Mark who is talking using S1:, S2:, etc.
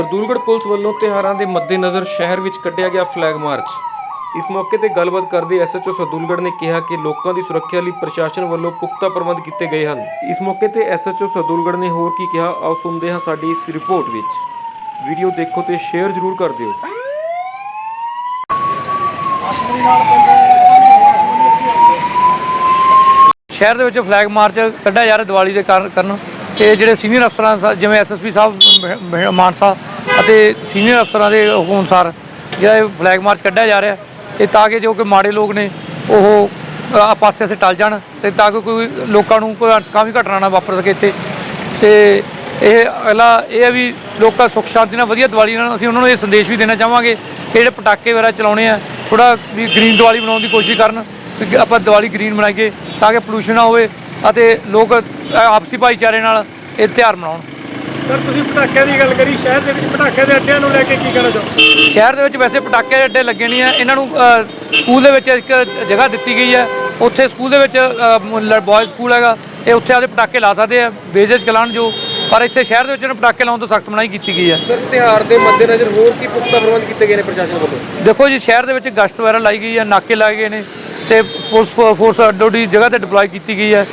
S1: Sardulgarh police ਵੱਲੋਂ ਤਿਉਹਾਰਾਂ ਦੇ ਮੱਦੇਨਜ਼ਰ ਸ਼ਹਿਰ ਵਿੱਚ ਕੱਢਿਆ ਗਿਆ ਫਲੈਗ ਮਾਰਚ। ਇਸ ਮੌਕੇ ਤੇ ਗੱਲਬਾਤ ਕਰਦੇ ਐਸਐਚਓ ਸਰਦੂਲਗੜ੍ਹ ਨੇ ਕਿਹਾ ਕਿ ਲੋਕਾਂ ਦੀ ਸੁਰੱਖਿਆ ਲਈ ਪ੍ਰਸ਼ਾਸਨ ਵੱਲੋਂ ਪੁਖਤਾ ਪ੍ਰਬੰਧ ਕੀਤੇ ਗਏ ਹਨ। ਇਸ ਮੌਕੇ ਤੇ ਐਸਐਚਓ ਸਰਦੂਲਗੜ੍ਹ ਨੇ ਹੋਰ ਕੀ ਕਿਹਾ, ਆਓ ਸੁਣਦੇ ਹਾਂ ਸਾਡੀ ਇਸ ਰਿਪੋਰਟ ਵਿੱਚ। ਵੀਡੀਓ ਦੇਖੋ ਤੇ ਸ਼ੇਅਰ ਜ਼ਰੂਰ ਕਰ ਦਿਓ।
S2: ਸ਼ਹਿਰ ਦੇ ਵਿੱਚ ਫਲੈਗ ਮਾਰਚ ਕੱਢਿਆ ਜਾ ਰਿਹਾ ਦੀਵਾਲੀ ਦੇ ਕਾਰਨ ਕਰਨ। ਤੇ ਜਿਹੜੇ ਸੀਨੀਅਰ ਅਫਸਰਾਂ ਜਿਵੇਂ ਐਸਐਸਪੀ ਸਾਹਿਬ, ਮ- ਮ- ਮਾਨਸਾ ਅਤੇ ਸੀਨੀਅਰ ਅਫਸਰਾਂ ਦੇ ਹੁਕਮ ਅਨੁਸਾਰ ਜਿਹੜਾ ਇਹ ਫਲੈਗ ਮਾਰਚ ਕੱਢਿਆ ਜਾ ਰਿਹਾ ਤੇ ਤਾਂ ਕਿ ਜੋ ਕਿ ਮਾੜੇ ਲੋਕ ਨੇ, ਉਹ ਆ ਪਾਸੇ ਸੇ ਟਲ ਜਾਣ ਤੇ ਤਾਂ ਕਿ ਕੋਈ ਲੋਕਾਂ ਨੂੰ ਕੋਈ ਅਣਸਕਾਮੀ ਘਟਨਾ ਨਾ ਵਾਪਰ ਸਕੇ ਇੱਥੇ। ਤੇ ਇਹ ਅਗਲਾ ਇਹ ਹੈ ਵੀ ਲੋਕਾਂ ਸੁੱਖ ਸ਼ਾਂਤੀ ਨਾਲ ਵਧੀਆ ਦੀਵਾਲੀ ਨਾਲ ਅਸੀਂ ਉਹਨਾਂ ਨੂੰ ਇਹ ਸੰਦੇਸ਼ ਵੀ ਦੇਣਾ ਚਾਹਾਂਗੇ ਕਿ ਜਿਹੜੇ ਪਟਾਕੇ ਵਗੈਰਾ ਚਲਾਉਣੇ ਆ ਥੋੜਾ ਵੀ ਗ੍ਰੀਨ ਦੀਵਾਲੀ ਬਣਾਉਣ ਦੀ ਕੋਸ਼ਿਸ਼ ਕਰਨ ਕਿ ਆਪਾਂ ਦੀਵਾਲੀ ਗ੍ਰੀਨ ਬਣਾਈਏ ਤਾਂ ਕਿ ਪੋਲੂਸ਼ਨ ਨਾ ਹੋਵੇ ਅਤੇ ਲੋਕ ਆਪਸੀ ਭਾਈਚਾਰੇ ਨਾਲ ਇਹ ਤਿਉਹਾਰ ਮਨਾਉਣ।
S3: ਸਰ ਤੁਸੀਂ ਪਟਾਕਿਆਂ ਦੀ ਗੱਲ ਕਰੀ ਸ਼ਹਿਰ ਦੇ ਵਿੱਚ ਪਟਾਕਿਆਂ ਦੇ ਅੱਡਿਆਂ ਨੂੰ ਲੈ ਕੇ ਕੀ ਕਹਿਣਾ ਚਾਹੋ
S2: ਸ਼ਹਿਰ ਦੇ ਵਿੱਚ ਵੈਸੇ ਪਟਾਕੇ ਦੇ ਅੱਡੇ ਲੱਗੇ ਨਹੀਂ ਆ। ਇਹਨਾਂ ਨੂੰ ਅ, ਸਕੂਲ ਦੇ ਵਿੱਚ ਇੱਕ ਜਗ੍ਹਾ ਦਿੱਤੀ ਗਈ ਹੈ। ਉੱਥੇ ਸਕੂਲ ਦੇ ਵਿੱਚ ਬॉयਜ਼ ਸਕੂਲ ਹੈਗਾ। ਇਹ ਉੱਥੇ ਆਦੇ ਪਟਾਕੇ ਲਾ ਸਕਦੇ ਆ ਬੇਜਜ ਚਲਾਣ ਜੋ। ਪਰ ਇੱਥੇ ਸ਼ਹਿਰ ਦੇ ਵਿੱਚ ਇਹਨਾਂ ਪਟਾਕੇ ਲਾਉਣ ਤੋਂ ਸਖਤ ਮਨਾਹੀ ਕੀਤੀ ਗਈ ਹੈ।
S1: ਸਰ ਤਿਉਹਾਰ ਦੇ ਮੱਦੇਨਜ਼ਰ ਹੋਰ ਕੀ ਪੁਖਤਾ ਪ੍ਰਬੰਧ ਕੀਤੇ ਗਏ ਨੇ ਪ੍ਰਸ਼ਾਸਨ ਵੱਲੋਂ?
S2: ਦੇਖੋ ਜੀ ਸ਼ਹਿਰ ਦੇ ਵਿੱਚ ਗਸ਼ਤ ਵਗੈਰਾ ਲਾਈ ਗਈ ਹੈ ਨਾਕੇ ਲਾਏ ਗਏ ਨੇ ਤੇ ਪੁਲਿਸ ਫੋ- ਫੋਰਸ ਅੱਡੋ ਦੀ ਜਗ੍ਹਾ ਤੇ ਡਿਪਲੋਏ ਕੀਤੀ ਗਈ ਹੈ।